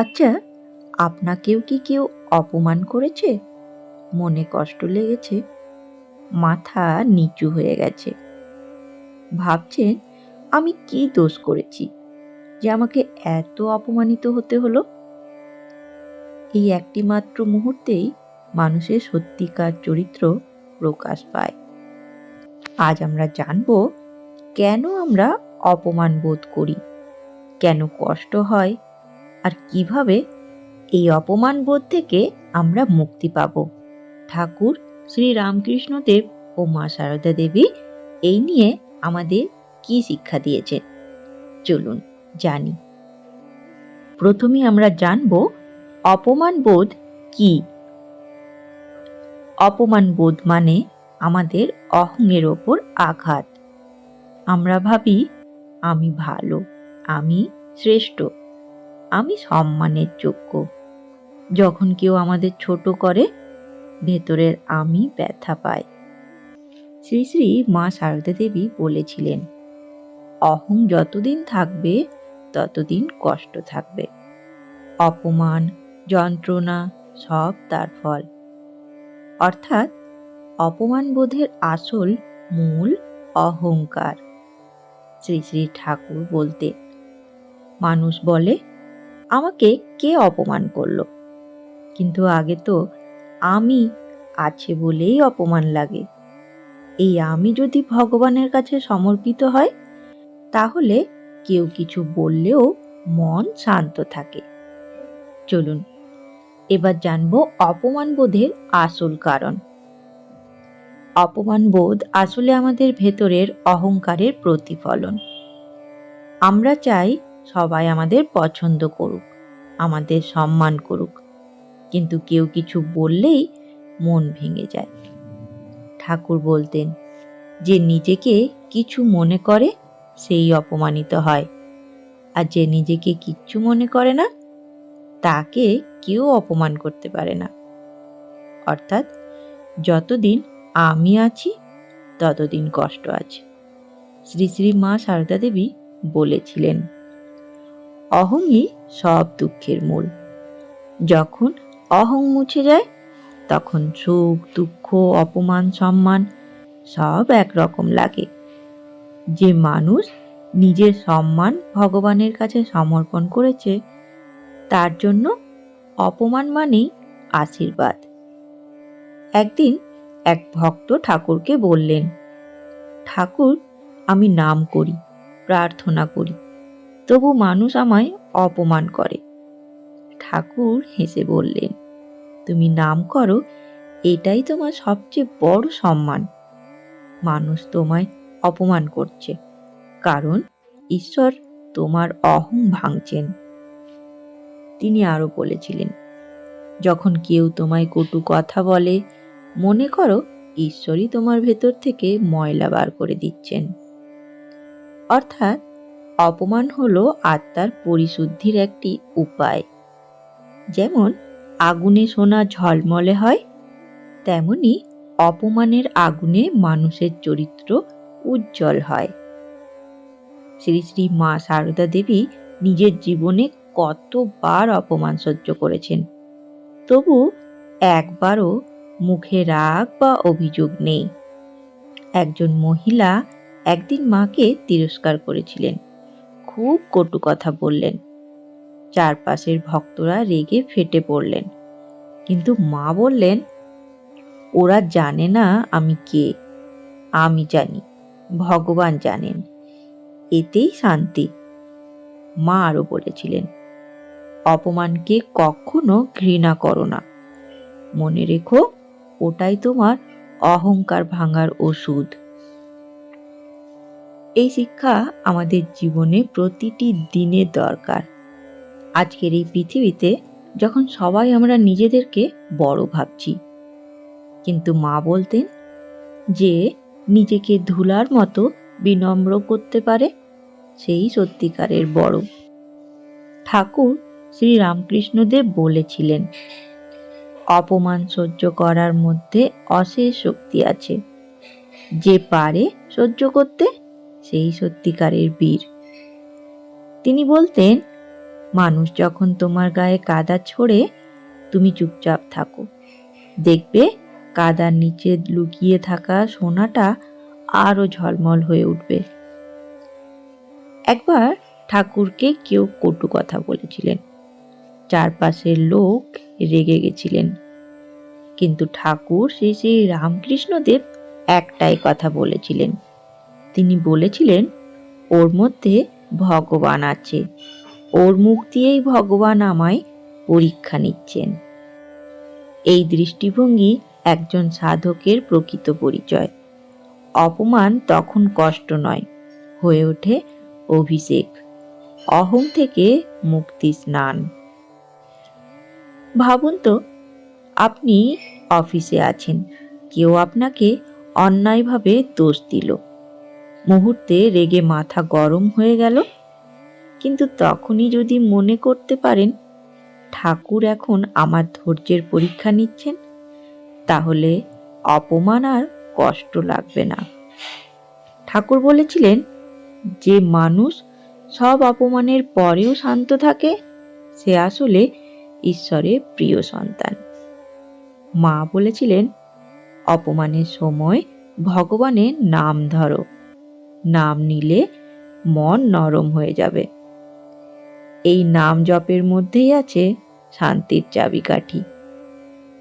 আচ্ছা আপনাকেও কি কেউ অপমান করেছে? মনে কষ্ট লেগেছে। মাথা নিচু হয়ে গেছে। ভাবছেন, আমি কি দোষ করেছি? যে আমাকে এত অপমানিত হতে হলো? এই একটি মাত্র মুহূর্তেই মানুষের সত্যিকার চরিত্র প্রকাশ পায়। আজ আমরা জানব, কেন আমরা অপমান বোধ করি? কেন কষ্ট হয়? আর কীভাবে এই অপমান বোধ থেকে আমরা মুক্তি পাব? ঠাকুর, শ্রী রামকৃষ্ণদেব ও মা সারদা দেবী এই নিয়ে আমাদের কি শিক্ষা দিয়েছেন? চলুন, জানি। প্রথমে আমরা জানব অপমান বোধ কি? অপমান বোধ মানে আমাদের অহংয়ের ওপর আঘাত। আমরা ভাবি, আমি ভালো, আমি শ্রেষ্ঠ। আমি সম্মানের যোগ্য। যখন কেউ আমাদের ছোট করে, ভেতরের আমি ব্যথা পায়। শ্রী শ্রী মা সারদা দেবী বলেছিলেন, অহং যতদিন থাকবে, ততদিন কষ্ট থাকবে। অপমান, যন্ত্রণা সব তার ফল। অর্থাৎ, অপমান বোধের আসল মূল অহংকার। শ্রী শ্রী ঠাকুর বলতে, মানুষ বলে আমাকে কে অপমান করল? কিন্তু আগে তো আমি আছে বলেই অপমান লাগে। এই আমি যদি ভগবানের কাছে সমর্পিত হয়, তাহলে কেউ কিছু বললেও মন শান্ত থাকে। চলুন, এবার জানব অপমান বোধের আসল কারণ। অপমান বোধ আসলে আমাদের ভেতরের অহংকারের প্রতিফলন। আমরা চাই সবাই আমাদের পছন্দ করুক, আমাদের সম্মান করুক। কিন্তু কেউ কিছু বললেই মন ভেঙে যায়। ঠাকুর বলতেন, যে নিজেকে কিছু মনে করে, সেই অপমানিত হয়। আর যে নিজেকে কিচ্ছু মনে করে না, তাকে কেউ অপমান করতে পারে না। অর্থাৎ, যতদিন আমি আছি, ততদিন কষ্ট আছে। শ্রী শ্রী মা সারদা দেবী বলেছিলেন। অহংই সব দুঃখের মূল। যখন অহং মুছে যায়, তখন সুখ, দুঃখ, অপমান, সম্মান সব একরকম লাগে। যে মানুষ নিজের সম্মান ভগবানের কাছে সমর্পণ করেছে, তার জন্য অপমান মানেই আশীর্বাদ। একদিন এক ভক্ত ঠাকুরকে বললেন, ঠাকুর, আমি নাম করি, প্রার্থনা করি। তবু মানুষ আমায় অপমান করে। ঠাকুর হেসে বললেন, তুমি নাম করো, এটাই তোমার সবচেয়ে বড় সম্মান। মানুষ তোমায় অপমান করছে, কারণ ঈশ্বর তোমার অহং ভাঙছেন। তিনি আরও বলেছিলেন, যখন কেউ তোমায় কটু কথা বলে, মনে করো ঈশ্বরই তোমার ভেতর থেকে ময়লা বার করে দিচ্ছেন। অর্থাৎ অপমান হলো আত্মার পরিশুদ্ধির একটি উপায়। যেমন, আগুনে সোনা ঝলমলে হয়, তেমনি অপমানের আগুনে মানুষের চরিত্র উজ্জ্বল হয়। শ্রী শ্রী মা সারদা দেবী নিজের জীবনে কতবার অপমান সহ্য করেছেন। তবু একবারও মুখে রাগ বা অভিযোগ নেই। একজন মহিলা একদিন মাকে তিরস্কার করেছিলেন। খুব কটু কথা বললেন। চারপাশের ভক্তরা রেগে ফেটে পড়লেন। কিন্তু মা বললেন, ওরা জানে না আমি কে। আমি জানি, ভগবান জানেন। এতেই শান্তি। মা আরও বলেছিলেন, অপমানকে কখনো ঘৃণা করো না। মনে রেখো, ওটাই তোমার অহংকার ভাঙার ওষুধ। এই শিক্ষা আমাদের জীবনে প্রতিটি দিনে দরকার। আজকের এই পৃথিবীতে যখন সবাই আমরা নিজেদেরকে বড় ভাবছি, কিন্তু মা বলতেন যে নিজেকে ধুলার মতো বিনম্র করতে পারে সেই সত্যিকারের বড়। ঠাকুর শ্রী রামকৃষ্ণদেব বলেছিলেন, অপমান সহ্য করার মধ্যে অশেষ শক্তি আছে। যে পারে সহ্য করতে সেই সত্যিকারের বীর। তিনি বলতেন, মানুষ যখন তোমার গায়ে কাদা ছোড়ে, তুমি চুপচাপ থাকো। দেখবে, কাদার নিচে লুকিয়ে থাকা সোনাটা আরও ঝলমল হয়ে উঠবে। একবার ঠাকুরকে কেউ কটু কথা বলেছিলেন। চারপাশের লোক রেগে গেছিলেন। কিন্তু ঠাকুর শ্রী শ্রী রামকৃষ্ণদেব একটাই কথা বলেছিলেন। তিনি বলেছিলেন, ওর মধ্যে ভগবান আছে। ওর মুখ দিয়েই ভগবান আমায় পরীক্ষা নিচ্ছেন। এই দৃষ্টিভঙ্গি একজন সাধকের প্রকৃত পরিচয়। অপমান তখন কষ্ট নয়, হয়ে ওঠে অভিষেক। অহং থেকে মুক্তি স্নান। ভাবুন তো, আপনি অফিসে আছেন, কেউ আপনাকে অন্যায়ভাবে দোষ দিল। মুহূর্তে রেগে মাথা গরম হয়ে গেল। কিন্তু তখনই যদি মনে করতে পারেন, ঠাকুর এখন আমার ধৈর্যের পরীক্ষা নিচ্ছেন, তাহলে অপমান আর কষ্ট লাগবে না। ঠাকুর বলেছিলেন, যে মানুষ সব অপমানের পরেও শান্ত থাকে, সে আসলে ঈশ্বরের প্রিয় সন্তান। মা বলেছিলেন, অপমানের সময় ভগবানের নাম ধরো। নাম নিলে মন নরম হয়ে যাবে। এই নাম জপের মধ্যেই আছে শান্তির চাবিকাঠি।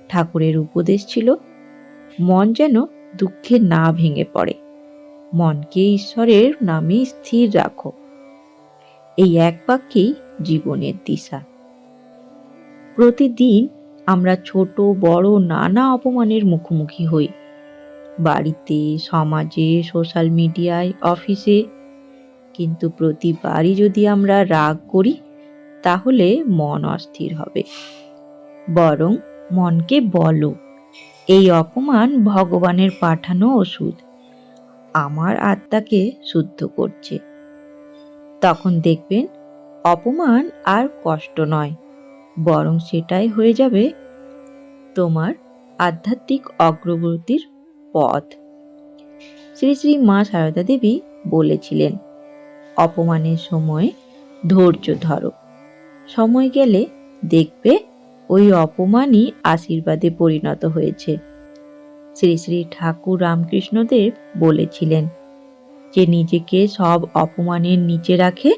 ঠাকুরের উপদেশ ছিল, মন যেন দুঃখে না ভেঙে পড়ে। মনকে ঈশ্বরের নামে স্থির রাখো। এই এক বাক্যেই জীবনের দিশা। প্রতিদিন আমরা ছোট, বড়, নানা অপমানের মুখোমুখি হই। বাড়িতে, সমাজে, সোশ্যাল মিডিয়ায়, অফিসে। কিন্তু প্রতিবারই যদি আমরা রাগ করি, তাহলে মন অস্থির হবে। বরং মনকে বলো, এই অপমান ভগবানের পাঠানো ওষুধ। আমার আত্মাকে শুদ্ধ করছে। তখন দেখবেন, অপমান আর কষ্ট নয়, বরং সেটাই হয়ে যাবে তোমার আধ্যাত্মিক অগ্রগতির পথ। শ্রী শ্রী মা সারদা দেবী বলেছিলেন, অপমানের সময় ধৈর্য ধরো। সময় গেলে দেখবে ওই অপমানই আশীর্বাদে পরিণত হয়েছে। শ্রী শ্রী ঠাকুর রামকৃষ্ণদেব বলেছিলেন, যে নিজেকে সব অপমানের নিচে রাখে,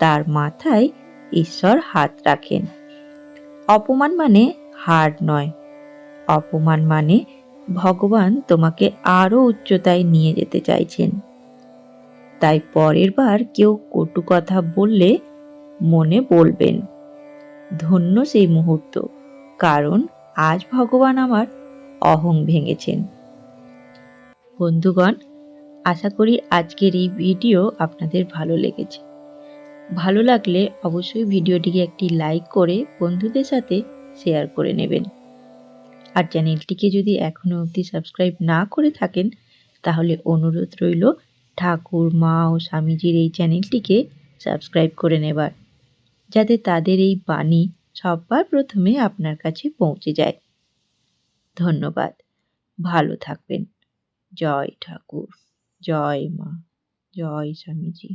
তার মাথায় ঈশ্বর হাত রাখেন। অপমান মানে হার নয়, অপমান মানে ভগবান তোমাকে আরও উচ্চতায় নিয়ে যেতে চাইছেন। তাই পরের বার কেউ কটু কথা বললে মনে বলবেন, ধন্য সেই মুহূর্ত, কারণ আজ ভগবান আমার অহং ভেঙেছেন। বন্ধুগণ, আশা করি আজকের এই ভিডিও আপনাদের ভালো লেগেছে। ভালো লাগলে অবশ্যই ভিডিওটিকে একটি লাইক করে বন্ধুদের সাথে শেয়ার করে নেবেন। আর চ্যানেলটিকে যদি এখনও অবধি সাবস্ক্রাইব না করে থাকেন, তাহলে অনুরোধ রইল ঠাকুর, মা ও স্বামীজির এই চ্যানেলটিকে সাবস্ক্রাইব করে নেবার, যাতে তাদের এই বাণী সবার প্রথমে আপনার কাছে পৌঁছে যায়। ধন্যবাদ। ভালো থাকবেন। জয় ঠাকুর। জয় মা। জয় স্বামীজি।